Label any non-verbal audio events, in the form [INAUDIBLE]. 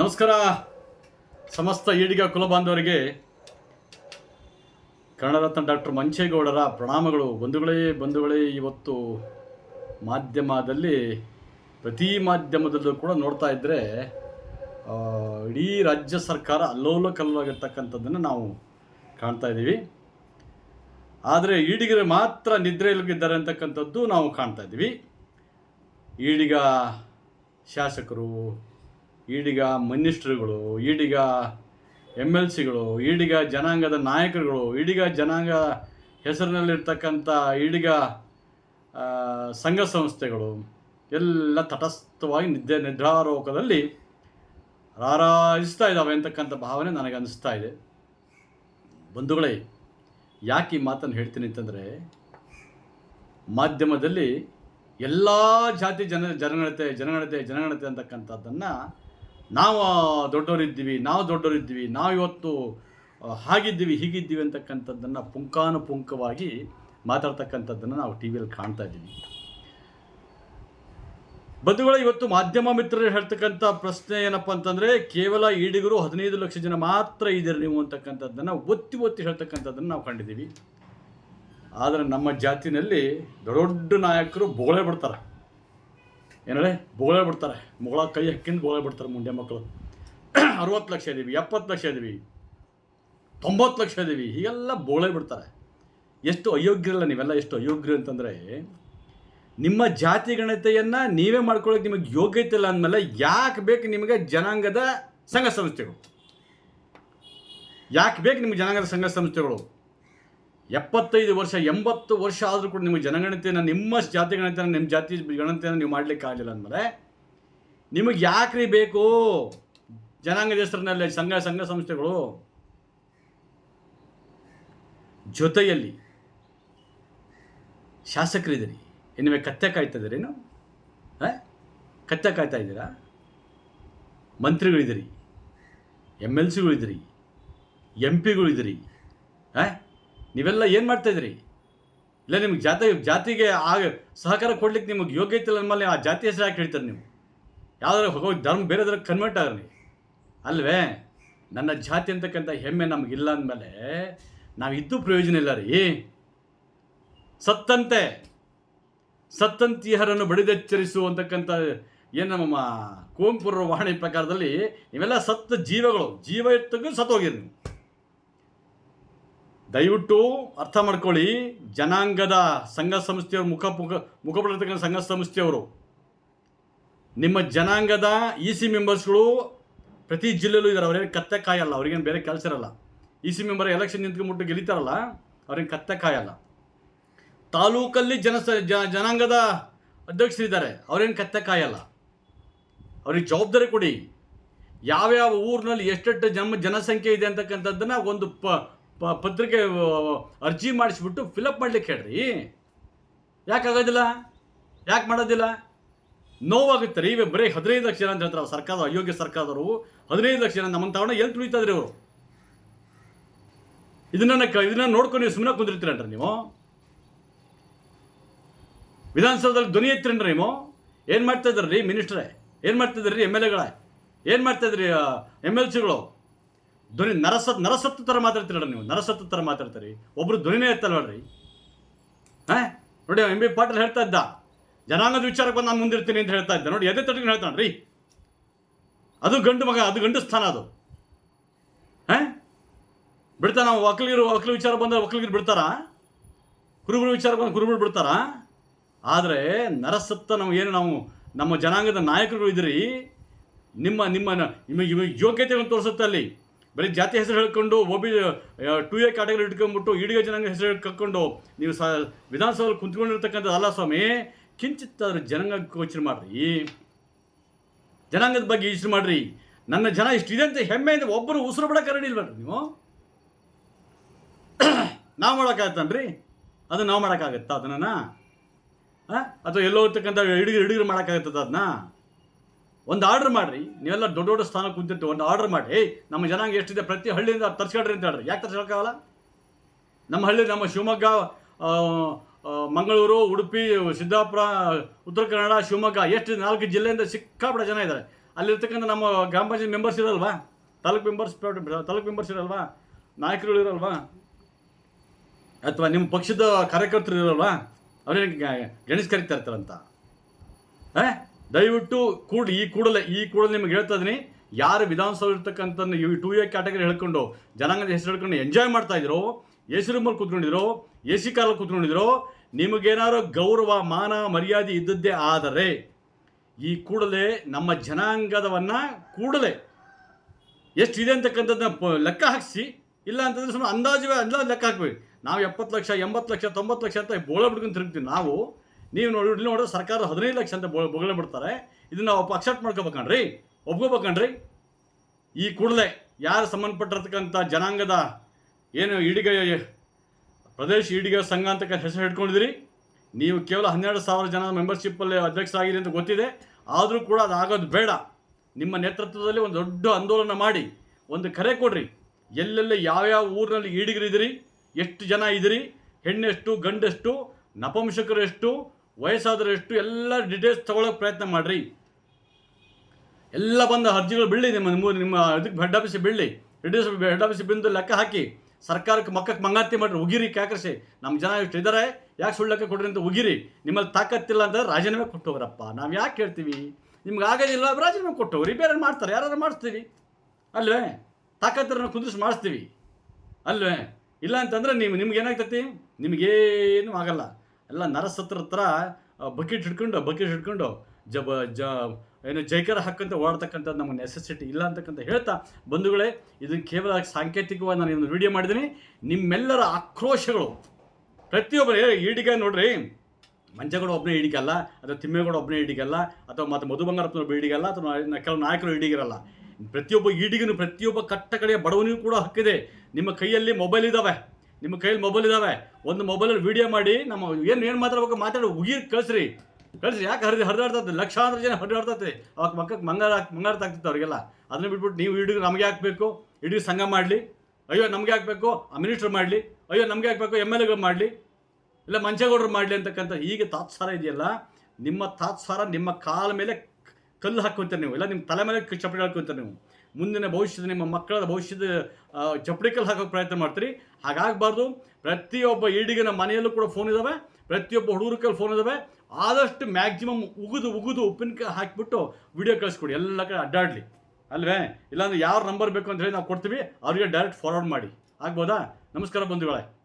ನಮಸ್ಕಾರ. ಸಮಸ್ತ ಈಡಿಗ ಕುಲಬಾಂಧವರಿಗೆ ಕನ್ನಡರತ್ನ ಡಾಕ್ಟರ್ ಮಂಚೇಗೌಡರ ಪ್ರಣಾಮಗಳು. ಬಂಧುಗಳೇ ಬಂಧುಗಳೇ, ಇವತ್ತು ಮಾಧ್ಯಮದಲ್ಲಿ, ಪ್ರತಿ ಮಾಧ್ಯಮದಲ್ಲೂ ಕೂಡ ನೋಡ್ತಾ ಇದ್ದರೆ ಇಡೀ ರಾಜ್ಯ ಸರ್ಕಾರ ಅಲ್ಲೋಲ ಕಲ್ಲೋಗಿರ್ತಕ್ಕಂಥದ್ದನ್ನು ನಾವು ಕಾಣ್ತಾ ಇದ್ದೀವಿ. ಆದರೆ ಈಡಿಗರು ಮಾತ್ರ ನಿದ್ರೆಯಲ್ಲಿದ್ದಾರೆ ಅಂತಕ್ಕಂಥದ್ದು ನಾವು ಕಾಣ್ತಾ ಇದ್ದೀವಿ. ಈಡಿಗ ಶಾಸಕರು ಈಡಿಗ ಮಿನಿಸ್ಟ್ರುಗಳು ಈಡಿಗ ಎಂ ಎಲ್ ಸಿಗಳು ಈಡಿಗ ಜನಾಂಗದ ನಾಯಕರುಗಳು, ಈಡಿಗ ಜನಾಂಗ ಹೆಸರಿನಲ್ಲಿರ್ತಕ್ಕಂಥ ಈಡಿಗ ಸಂಘ ಸಂಸ್ಥೆಗಳು ಎಲ್ಲ ತಟಸ್ಥವಾಗಿ ನಿದ್ದೆ, ನಿದ್ರಾರೋಕದಲ್ಲಿ ರಾರಾಜಿಸ್ತಾ ಇದ್ದಾವೆ ಅಂತಕ್ಕಂಥ ಭಾವನೆ ನನಗೆ ಅನಿಸ್ತಾ ಇದೆ. ಬಂಧುಗಳೇ, ಯಾಕೆ ಈ ಮಾತನ್ನು ಹೇಳ್ತೀನಿ ಅಂತಂದರೆ, ಮಾಧ್ಯಮದಲ್ಲಿ ಎಲ್ಲ ಜಾತಿ ಜನ, ಜನಗಣತೆ ಜನಗಣತೆ ಜನಗಣತೆ ಅಂತಕ್ಕಂಥದ್ದನ್ನು ನಾವು ದೊಡ್ಡವರಿದ್ದೀವಿ ನಾವು ದೊಡ್ಡವರಿದ್ದೀವಿ ನಾವು ಇವತ್ತು ಹಾಗಿದ್ದೀವಿ, ಹೀಗಿದ್ದೀವಿ ಅಂತಕ್ಕಂಥದ್ದನ್ನು ಪುಂಖಾನುಪುಂಖವಾಗಿ ಮಾತಾಡ್ತಕ್ಕಂಥದ್ದನ್ನು ನಾವು ಟಿ ವಿಯಲ್ಲಿ ಕಾಣ್ತಾ ಇದ್ದೀವಿ. ಬಂಧುಗಳು, ಇವತ್ತು ಮಾಧ್ಯಮ ಮಿತ್ರರು ಹೇಳ್ತಕ್ಕಂಥ ಪ್ರಶ್ನೆ ಏನಪ್ಪ ಅಂತಂದರೆ, ಕೇವಲ ಈಡಿಗರು ಹದಿನೈದು ಲಕ್ಷ ಜನ ಮಾತ್ರ ಇದ್ದೀರಿ ನೀವು ಅಂತಕ್ಕಂಥದ್ದನ್ನು ಒತ್ತಿ ಒತ್ತಿ ಹೇಳ್ತಕ್ಕಂಥದ್ದನ್ನು ನಾವು ಕಂಡಿದ್ದೀವಿ. ಆದರೆ ನಮ್ಮ ಜಾತಿನಲ್ಲಿ ದೊಡ್ಡ ನಾಯಕರು ಬೋಳೆ ಬಿಡ್ತಾರೆ. ಏನೇಳೆ ಬೋಳೆ ಬಿಡ್ತಾರೆ. ಮೊಗಳ ಕೈ ಹಕ್ಕಿಂದ ಬೋಳೆ ಬಿಡ್ತಾರೆ ಮುಂಡೆ ಮಕ್ಕಳು [CLEARS THROAT] ಅರವತ್ತು ಲಕ್ಷ ಇದ್ದೀವಿ ಎಪ್ಪತ್ತು ಲಕ್ಷ ಇದ್ದೀವಿ ತೊಂಬತ್ತು ಲಕ್ಷ ಇದ್ದೀವಿ ಹೀಗೆಲ್ಲ ಬೋಳೆ ಬಿಡ್ತಾರೆ. ಎಷ್ಟು ಅಯೋಗ್ಯರಲ್ಲ ನೀವೆಲ್ಲ, ಎಷ್ಟು ಅಯೋಗ್ಯರು ಅಂತಂದರೆ, ನಿಮ್ಮ ಜಾತಿ ಗಣತೆಯನ್ನು ನೀವೇ ಮಾಡ್ಕೊಳ್ಳೋಕೆ ನಿಮಗೆ ಯೋಗ್ಯತೆ ಇಲ್ಲ ಅಂದಮೇಲೆ ಯಾಕೆ ಬೇಕು ನಿಮಗೆ ಜನಾಂಗದ ಸಂಘ ಸಂಸ್ಥೆಗಳು? ಯಾಕೆ ಬೇಕು ನಿಮಗೆ ಜನಾಂಗದ ಸಂಘ ಸಂಸ್ಥೆಗಳು? ಎಪ್ಪತ್ತೈದು ವರ್ಷ, ಎಂಬತ್ತು ವರ್ಷ ಆದರೂ ಕೂಡ ನಿಮಗೆ ಜನಗಣತಿಯನ್ನು, ನಿಮ್ಮ ಜಾತಿ ಗಣತಿಯನ್ನು, ನಿಮ್ಮ ಜಾತಿ ಗಣತಿಯನ್ನು ನೀವು ಮಾಡಲಿಕ್ಕೆ ಆಗಲಿಲ್ಲ ಅಂದರೆ ನಿಮಗೆ ಯಾಕ್ರಿ ಬೇಕು? ಜನಾಂಗದ ಹೆಸರಿನಲ್ಲಿ ಸಂಘ ಸಂಘ ಸಂಸ್ಥೆಗಳು ಜೊತೆಯಲ್ಲಿ ಶಾಸಕರಿದ್ದೀರಿ. ಇನ್ನು ಕತ್ತೆ ಕಾಯ್ತಾ ಇದ್ದೀರೇನು ಹಾಂ? ಕತ್ತೆ ಕಾಯ್ತಾ ಇದ್ದೀರಾ? ಮಂತ್ರಿಗಳಿದ್ದೀರಿ ಎಂ ಎಲ್ ಸಿಗಳಿದ್ದೀರಿ ಎಂ ಪಿಗಳಿದ್ದೀರಿ ನೀವೆಲ್ಲ ಏನು ಮಾಡ್ತಾಯಿದ್ದೀರಿ ಇಲ್ಲ, ನಿಮ್ಗೆ ಜಾತಿ, ಜಾತಿಗೆ ಆಗ ಸಹಕಾರ ಕೊಡ್ಲಿಕ್ಕೆ ನಿಮಗೆ ಯೋಗ್ಯತೆ ಇಲ್ಲ ನಮ್ಮಲ್ಲಿ? ಆ ಜಾತಿ ಹೆಸರು ಯಾಕೆ ಹೇಳ್ತಾರೆ ನೀವು? ಯಾವ್ದಾರು ಹೋಗಿ ಧರ್ಮ ಬೇರೆದ್ರ ಕನ್ವರ್ಟ್ ಆಗ್ರಿ ಅಲ್ವೇ? ನನ್ನ ಜಾತಿ ಅಂತಕ್ಕಂಥ ಹೆಮ್ಮೆ ನಮಗಿಲ್ಲ ಅಂದಮೇಲೆ ನಾವು ಇದ್ದು ಪ್ರಯೋಜನ ಇಲ್ಲ ರೀ. ಸತ್ತಂತೆ. ಸತ್ತಂತಿಯರನ್ನು ಬಡಿದೆಚ್ಚರಿಸು ಅಂತಕ್ಕಂಥ ಏನು ನಮ್ಮ ಕುವೆಂಪುರ ವಾಣಿ ಪ್ರಕಾರದಲ್ಲಿ ಇವೆಲ್ಲ ಸತ್ತ ಜೀವಗಳು. ಜೀವ ಎತ್ತಗೂ ಸತ್ತೋಗಿರಿ ನೀವು. ದಯವಿಟ್ಟು ಅರ್ಥ ಮಾಡ್ಕೊಳ್ಳಿ, ಜನಾಂಗದ ಸಂಘ ಸಂಸ್ಥೆಯವರು, ಮುಖ ಮುಖ ಮುಖಪಡತಕ್ಕಂಥ ಸಂಘ ಸಂಸ್ಥೆಯವರು, ನಿಮ್ಮ ಜನಾಂಗದ ಇ ಸಿ ಮೆಂಬರ್ಸ್ಗಳು ಪ್ರತಿ ಜಿಲ್ಲೆಯಲ್ಲೂ ಇದ್ದಾರೆ ಅವ್ರೇನು ಕತ್ತೆ ಕಾಯಲ್ಲ, ಅವ್ರಿಗೇನು ಬೇರೆ ಕೆಲಸ ಇರಲ್ಲ. ಇ ಸಿ ಮೆಂಬರ್ ಎಲೆಕ್ಷನ್ ನಿಂತ್ಕೊಂಡ್ಬಿಟ್ಟು ಗೆಲಿತಾರಲ್ಲ ಅವ್ರೇನು ಕತ್ತೆ ಕಾಯಲ್ಲ. ತಾಲೂಕಲ್ಲಿ ಜನ ಜನಾಂಗದ ಅಧ್ಯಕ್ಷರಿದ್ದಾರೆ, ಅವ್ರೇನು ಕತ್ತೆ ಕಾಯಲ್ಲ. ಅವ್ರಿಗೆ ಜವಾಬ್ದಾರಿ ಕೊಡಿ. ಯಾವ್ಯಾವ ಊರಿನಲ್ಲಿ ಎಷ್ಟೆಷ್ಟು ಜನ, ಜನಸಂಖ್ಯೆ ಇದೆ ಅಂತಕ್ಕಂಥದ್ದನ್ನು ಒಂದು ಪ- ಪತ್ರಿಕೆ ಅರ್ಜಿ ಮಾಡಿಸ್ಬಿಟ್ಟು ಫಿಲಪ್ ಮಾಡ್ಲಿಕ್ಕೆ ಹೇಳ್ರಿ. ಯಾಕೆ ಆಗೋದಿಲ್ಲ? ಯಾಕೆ ಮಾಡೋದಿಲ್ಲ? ನೋವಾಗುತ್ತೆ ರೀ, ಇವೇ ಬರೀ ಹದಿನೈದು ಲಕ್ಷ ಜನ ಅಂತ ಹೇಳ್ತಾರೆ ಸರ್ಕಾರ, ಅಯೋಗ್ಯ ಸರ್ಕಾರದವರು. ಹದಿನೈದು ಲಕ್ಷ ಜನ ನಮ್ಮ ತಗೊಂಡು ಎಲ್ಲಿ ತುಳಿತಾ ಇದ್ರಿ ಅವರು ಇದನ್ನ ಇದನ್ನ ನೋಡ್ಕೊಂಡು ನೀವು ಸುಮ್ಮನೆ ಕುಂದಿರ್ತೀರ ನೀವು? ವಿಧಾನಸೌಧದಲ್ಲಿ ಧ್ವನಿ ಎತ್ತಿರನ್ರಿ ನೀವು? ಏನು ಮಾಡ್ತಾ ಇದ್ರಿ ಮಿನಿಸ್ಟ್ರೇ? ಏನು ಮಾಡ್ತಾ ಇದ್ರಿ ಎಂ ಎಲ್ ಎಗಳೇ? ಏನು ಮಾಡ್ತಾ ಇದ್ರಿ ಎಂ ಎಲ್ ಸಿಗಳು? ಧ್ವನಿ ನರಸತ್ ನರಸತ್ತು ಥರ ಮಾತಾಡ್ತೀರಲ್ಲ ನೀವು, ನರಸತ್ತು ಥರ ಮಾತಾಡ್ತೀರಿ. ಒಬ್ರು ಧ್ವನಿನೇ ಎತ್ತಲ್ವಲ್ರಿ ಹಾಂ? ನೋಡಿ ಎಂ ಬಿ ಪಾಟೀಲ್ ಹೇಳ್ತಾ ಇದ್ದ. ಜನಾಂಗದ ವಿಚಾರಕ್ಕೆ ಬಂದು ನಾನು ಮುಂದಿರ್ತೀನಿ ಅಂತ ಹೇಳ್ತಾ ಇದ್ದೆ. ನೋಡಿ ಎದೆ ತಟ್ಟಿಗೆ ಹೇಳ್ತಾನೆ ರೀ ಅದು ಗಂಡು ಮಗ, ಅದು ಗಂಡು ಸ್ಥಾನ ಅದು. ಹಾಂ? ಬಿಡ್ತಾ ನಾವು ಒಕ್ಕಲಿಗರು ಒಕ್ಕಲು ವಿಚಾರ ಬಂದರೆ ಒಕ್ಕಲಿಗರು ಬಿಡ್ತಾರಾ? ಕುರುಬರು ವಿಚಾರ ಬಂದು ಕುರುಬರು ಬಿಡ್ತಾರಾ? ಆದರೆ ನರಸತ್ತ ನಾವು ಏನು ನಾವು, ನಮ್ಮ ಜನಾಂಗದ ನಾಯಕರು ಇದ್ರಿ ನಿಮ್ಮ ನಿಮ್ಮ ನಿಮಗೆ ಯೋಗ್ಯತೆಗಳನ್ನು ತೋರಿಸುತ್ತೆ ಅಲ್ಲಿ. ಬರೀ ಜಾತಿ ಹೆಸರು ಹೇಳ್ಕೊಂಡು ಒಬಿ ಟು ಎ ಕ್ಯಾಟಗರಿ ಇಟ್ಕೊಂಡ್ಬಿಟ್ಟು ಈಡಿಗ ಜನಾಂಗ ಹೆಸರು ಕರ್ಕೊಂಡು ನೀವು ಸ ವಿಧಾನಸಭೆಯಲ್ಲಿ ಕುಂತ್ಕೊಂಡಿರ್ತಕ್ಕಂಥದ್ದು ಅಲ್ಲ ಸ್ವಾಮಿ ಅದ್ರ ಜನಾಂಗ ಯೋಚನೆ ಮಾಡ್ರಿ. ಜನಾಂಗದ ಬಗ್ಗೆ ಯೋಚನೆ ಮಾಡ್ರಿ. ನನ್ನ ಜನ ಇಷ್ಟಿದೆ ಅಂತ ಹೆಮ್ಮೆಯಿಂದ ಒಬ್ಬರು ಉಸಿರು ಬಿಡಕ್ಕೆ ಕರಡಿಲ್ವ ನೀವು? [COUGHS] ನಾವು ಮಾಡೋಕ್ಕಾಗತ್ತನ್ರಿ? ಅದು ನಾವು ಮಾಡೋಕ್ಕಾಗತ್ತಾ ಅದನ್ನ? ಅಥವಾ ಎಲ್ಲೋ ಇರ್ತಕ್ಕಂಥ ಹಿಡಿದು ಹಿಡಿದು ಮಾಡೋಕ್ಕಾಗತ್ತದ ಅದನ್ನ? ಒಂದು ಆರ್ಡರ್ ಮಾಡಿರಿ, ನೀವೆಲ್ಲ ದೊಡ್ಡ ದೊಡ್ಡ ಸ್ಥಾನ ಕುಂತಿರ್ತೀವಿ ಒಂದು ಆರ್ಡರ್ ಮಾಡಿ ನಮ್ಮ ಜನಾಂಗ ಎಷ್ಟಿದೆ, ಪ್ರತಿ ಹಳ್ಳಿಯಿಂದ ತರ್ಸ್ಕೊಂಡ್ರಿ ಅಂತ ಹೇಳ್ರಿ. ಯಾಕೆ ತರ್ಸ್ಕೊಳಕ್ಕಾಗಲ್ಲ? ನಮ್ಮ ಹಳ್ಳಿ, ನಮ್ಮ ಶಿವಮೊಗ್ಗ ಮಂಗಳೂರು, ಉಡುಪಿ, ಸಿದ್ದಾಪುರ, ಉತ್ತರ ಕನ್ನಡ, ಶಿವಮೊಗ್ಗ, ಎಷ್ಟು ನಾಲ್ಕು ಜಿಲ್ಲೆಯಿಂದ ಸಿಕ್ಕಾಪಡ ಜನ ಇದ್ದಾರೆ ಅಲ್ಲಿರ್ತಕ್ಕಂಥ ನಮ್ಮ ಗ್ರಾಮ ಪಂಚಾಯತ್ ಮೆಂಬರ್ಸ್ ಇರಲ್ವಾ? ತಾಲೂಕು ಮೆಂಬರ್ಸ್ ತಾಲೂಕು ಮೆಂಬರ್ಸ್ ಇರಲ್ವಾ? ನಾಯಕರುಗಳು ಇರಲ್ವಾ? ಅಥವಾ ನಿಮ್ಮ ಪಕ್ಷದ ಕಾರ್ಯಕರ್ತರು ಇರಲ್ವಾ? ಅವ್ರೇನು ಗಣೇಶ್ ಕರಿತಾ ಇರ್ತಾರಂತ? ಆ? ದಯವಿಟ್ಟು ಕೂಡ, ಈ ಕೂಡಲೇ ಈ ಕೂಡಲೇ ನಿಮ್ಗೆ ಹೇಳ್ತಾ ಇದೀನಿ. ಯಾರು ವಿಧಾನಸೌಧ ಇರ್ತಕ್ಕಂಥ ಈ ಟೂ ಎ ಕ್ಯಾಟಗರಿ ಹೇಳ್ಕೊಂಡು, ಜನಾಂಗದ ಹೆಸರು ಹೇಳ್ಕೊಂಡು ಎಂಜಾಯ್ ಮಾಡ್ತಾ ಇದ್ರು ಸಿ ರೂಮಲ್ಲಿ ಕೂತ್ಕೊಂಡಿದ್ರು ಎ ಸಿ ಕಾರಲ್ಲಿ ಕೂತ್ಕೊಂಡಿದ್ರು, ನಿಮಗೇನಾದ್ರು ಗೌರವ, ಮಾನ, ಮರ್ಯಾದೆ ಇದ್ದದ್ದೇ ಆದರೆ, ಈ ಕೂಡಲೇ ನಮ್ಮ ಜನಾಂಗದವನ್ನ ಕೂಡಲೇ ಎಷ್ಟು ಇದೆ ಅಂತಕ್ಕಂಥದ್ದನ್ನ ಲೆಕ್ಕ ಹಾಕಿಸಿ, ಇಲ್ಲ ಅಂತಂದ್ರೆ ಸುಮ್ಮನೆ ಅಂದಾಜು ಅಂದಾಜು ಲೆಕ್ಕ ಹಾಕ್ಬೇಕು. ನಾವು ಎಪ್ಪತ್ತು ಲಕ್ಷ, ಎಂಬತ್ತು ಲಕ್ಷ, ತೊಂಬತ್ತು ಲಕ್ಷ ಅಂತ ಬೋಳ ಬಿಡ್ಕೊಂಡು ತಿರುಗ್ತೀವಿ. ನಾವು ನೀವು ನೋಡಿ, ಇಲ್ಲಿ ನೋಡಿದ್ರೆ ಸರ್ಕಾರ ಹದಿನೈದು ಲಕ್ಷ ಅಂತ ಬೊಗಳೆ ಬಿಡ್ತಾರೆ. ಇದನ್ನ ನಾವು ಅಕ್ಸೆಪ್ಟ್ ಮಾಡ್ಕೋಬೇಕಣ್ರಿ ಒಪ್ಕೋಬೇಕಣ್ರಿ ಈ ಕೂಡಲೇ ಯಾರು ಸಂಬಂಧಪಟ್ಟಿರ್ತಕ್ಕಂಥ ಜನಾಂಗದ ಏನು ಈಡಿಗ, ಪ್ರದೇಶ ಈಡಿಗ ಸಂಘ ಅಂತ ಹೆಸರು ಹಿಡ್ಕೊಂಡಿದ್ದೀರಿ. ನೀವು ಕೇವಲ ಹನ್ನೆರಡು ಸಾವಿರ ಜನ ಮೆಂಬರ್ಶಿಪ್ಪಲ್ಲಿ ಅಧ್ಯಕ್ಷರಾಗಿದೆ ಅಂತ ಗೊತ್ತಿದೆ. ಆದರೂ ಕೂಡ ಅದಾಗೋದು ಬೇಡ. ನಿಮ್ಮ ನೇತೃತ್ವದಲ್ಲಿ ಒಂದು ದೊಡ್ಡ ಆಂದೋಲನ ಮಾಡಿ ಒಂದು ಕರೆ ಕೊಡ್ರಿ. ಎಲ್ಲೆಲ್ಲಿ ಯಾವ್ಯಾವ ಊರಿನಲ್ಲಿ ಈಡಿಗರಿದ್ದೀರಿ, ಎಷ್ಟು ಜನ ಇದ್ದೀರಿ, ಹೆಣ್ಣೆಷ್ಟು, ಗಂಡೆಷ್ಟು ನಪಂಶಕರು ಎಷ್ಟು ವಯಸ್ಸಾದರೂ ಎಷ್ಟು ಎಲ್ಲ ಡೀಟೇಲ್ಸ್ ತಗೊಳ್ಳೋಕೆ ಪ್ರಯತ್ನ ಮಾಡಿರಿ. ಎಲ್ಲ ಬಂದ ಅರ್ಜಿಗಳು ಬೀಳಿ ನಿಮ್ಮ ನಿಮ್ಮ ನಿಮ್ಮ ಇದಕ್ಕೆ ಹೆಡ್ ಆಫೀಸ್ ಬೀಳಿ ರಿಡ್ಯೂಸ್ ಹೆಡ್ ಆಫೀಸ್ ಬಿಂದು ಲೆಕ್ಕ ಹಾಕಿ, ಸರ್ಕಾರಕ್ಕೆ ಮಕ್ಕಕ್ಕೆ ಮಂಗಾತಿ ಮಾಡಿರಿ, ಉಗಿರಿ ಕ್ಯಾಕರಿಸಿ. ನಮ್ಮ ಜನ ಇಷ್ಟು ಇದ್ದಾರೆ ಯಾಕೆ ಸುಳ್ಳು ಲೆಕ್ಕ ಕೊಡ್ರಿ ಅಂತ ಉಗಿರಿ. ನಿಮ್ಮಲ್ಲಿ ತಾಕತ್ತಿಲ್ಲ ಅಂದರೆ ರಾಜೀನಾಮೆ ಕೊಟ್ಟೋಗ್ರಪ್ಪ. ನಾವು ಯಾಕೆ ಹೇಳ್ತೀವಿ? ನಿಮ್ಗೆ ಆಗೋದಿಲ್ಲ ರಾಜೀನಾಮೆ ಕೊಟ್ಟವ್ರಿ. ಬೇರೆ ಮಾಡ್ತಾರೆ ಯಾರು ಮಾಡಿಸ್ತೀವಿ. ಅಲ್ವೇ? ತಾಕತ್ತಿರನ್ನ ಕುದಿಸಿ ಮಾಡಿಸ್ತೀವಿ. ಅಲ್ವೇ? ಇಲ್ಲ ಅಂತಂದ್ರೆ ನೀವು, ನಿಮ್ಗೆ ಏನಾಗ್ತೈತಿ? ನಿಮಗೇನು ಆಗಲ್ಲ. ಎಲ್ಲ ನರಸತ್ರ ಹತ್ರ ಬಕೆಟ್ ಹಿಡ್ಕೊಂಡು ಬಕೆಟ್ ಹಿಡ್ಕೊಂಡು, ಜಬ, ಜ, ಏನು ಜೈಕರ ಹಾಕಂತ ಓಡತಕ್ಕಂಥ ನಮಗೆ ನೆಸೆಸಿಟಿ ಇಲ್ಲ ಅಂತಕ್ಕಂಥ ಹೇಳ್ತಾ, ಬಂಧುಗಳೇ ಇದು ಕೇವಲ ಸಾಂಕೇತಿಕವಾಗಿ ನಾನು ಇದನ್ನು ವಿಡಿಯೋ ಮಾಡಿದ್ದೀನಿ. ನಿಮ್ಮೆಲ್ಲರ ಆಕ್ರೋಶಗಳು, ಪ್ರತಿಯೊಬ್ಬರು, ಈಡಿಗ ನೋಡ್ರಿ ಮಂಚಗಳು ಒಬ್ಬನೇ ಹಿಡಿಗಲ್ಲ ಅಥವಾ ತಿಮ್ಮೇಗೌಡ ಒಬ್ಬನೇ ಹಿಡಿಗಲ್ಲ ಅಥವಾ ಮತ್ತು ಮಧು ಬಂಗಾರಪ್ಪನೊಬ್ಬ ಹಿಡಿಗಲ್ಲ ಅಥವಾ ಕೆಲವು ನಾಯಕರು ಈಡಿಗಿರಲ್ಲ ಪ್ರತಿಯೊಬ್ಬ ಈಡಿಗನು, ಪ್ರತಿಯೊಬ್ಬ ಕಟ್ಟ ಕಡೆಯ ಬಡವನಿಗೂ ಕೂಡ ಹಕ್ಕಿದೆ. ನಿಮ್ಮ ಕೈಯಲ್ಲಿ ಮೊಬೈಲ್ ಇದ್ದಾವೆ ನಿಮ್ಮ ಕೈಯಲ್ಲಿ ಮೊಬೈಲ್ ಇದ್ದಾವೆ ಒಂದು ಮೊಬೈಲಲ್ಲಿ ವಿಡಿಯೋ ಮಾಡಿ, ನಮ್ಮ ಏನು ಏನು ಮಾತಾಡ್ಬೇಕು ಮಾತಾಡಿ, ಉಗಿರ್ ಕಳಿಸ್ರಿ. ಕಳಿಸ್ರಿ, ಯಾಕೆ ಹರಿದು ಹರಿದಾಡ್ತದೆ ಲಕ್ಷಾಂತರ ಜನ ಹರಿದಾಡ್ತೈತೆ ಅವಾಗ ಮಕ್ಕಕ್ಕೆ ಮಂಗಾರ ಮಂಗಾರ ತಾಗ್ತಿತ್ತು ಅವರಿಗೆಲ್ಲ. ಅದನ್ನ ಬಿಟ್ಬಿಟ್ಟು ನೀವು ಇಡೀ ನಮಗೆ ಹಾಕಬೇಕು ಇಡೀ ಸಂಘ ಮಾಡಲಿ. ಅಯ್ಯೋ, ನಮಗೆ ಹಾಕಬೇಕು, ಆ ಮಿನಿಸ್ಟರ್ ಮಾಡಲಿ. ಅಯ್ಯೋ, ನಮಗೆ ಹಾಕಬೇಕು ಎಂ ಎಲ್ ಎಗಳು ಮಾಡಲಿ. ಇಲ್ಲ, ಮಂಚೇಗೌಡರು ಮಾಡಲಿ ಅಂತಕ್ಕಂಥ ಹೀಗೆ ತಾತ್ಸಾರ ಇದೆಯಲ್ಲ, ನಿಮ್ಮ ತಾತ್ಸಾರ ನಿಮ್ಮ ಕಾಲ ಮೇಲೆ ಕಲ್ಲು ಹಾಕೋತೀರಿ ನೀವು. ಇಲ್ಲ, ನಿಮ್ಮ ತಲೆ ಮೇಲೆ ಚಪ್ಪಡಿ ಹಾಕೋತೀರಿ ನೀವು. ಮುಂದಿನ ಭವಿಷ್ಯದ ನಿಮ್ಮ ಮಕ್ಕಳ ಭವಿಷ್ಯದ ಚಪ್ಪಡಿಕಲ್ಲಿ ಹಾಕೋಕ್ಕೆ ಹಾಕೋಕೆ ಪ್ರಯತ್ನ ಮಾಡ್ತೀರಿ. ಹಾಗಾಗಬಾರ್ದು. ಪ್ರತಿಯೊಬ್ಬ ಈಡಿಗನ ಮನೆಯಲ್ಲೂ ಕೂಡ ಫೋನ್ ಇದ್ದಾವೆ ಪ್ರತಿಯೊಬ್ಬ ಹುಡುಗರ ಕೈಲಿ ಫೋನ್ ಇದ್ದಾವೆ ಆದಷ್ಟು ಮ್ಯಾಕ್ಸಿಮಮ್ ಉಗಿದು ಉಗಿದು ಉಪ್ಪಿನಕಾಯಿ ಹಾಕಿಬಿಟ್ಟು ವಿಡಿಯೋ ಕಳಿಸ್ಕೊಡಿ. ಎಲ್ಲ ಕಡೆ ಅಡ್ಡಾಡಲಿ. ಅಲ್ವೇ? ಇಲ್ಲಾಂದ್ರೆ ಯಾರು ನಂಬರ್ ಬೇಕು ಅಂತ ಹೇಳಿ ನಾವು ಕೊಡ್ತೀವಿ. ಅವರಿಗೆ ಡೈರೆಕ್ಟ್ ಫಾರ್ವರ್ಡ್ ಮಾಡಿ. ಆಗ್ಬೋದಾ? ನಮಸ್ಕಾರ ಬಂಧುಗಳೇ.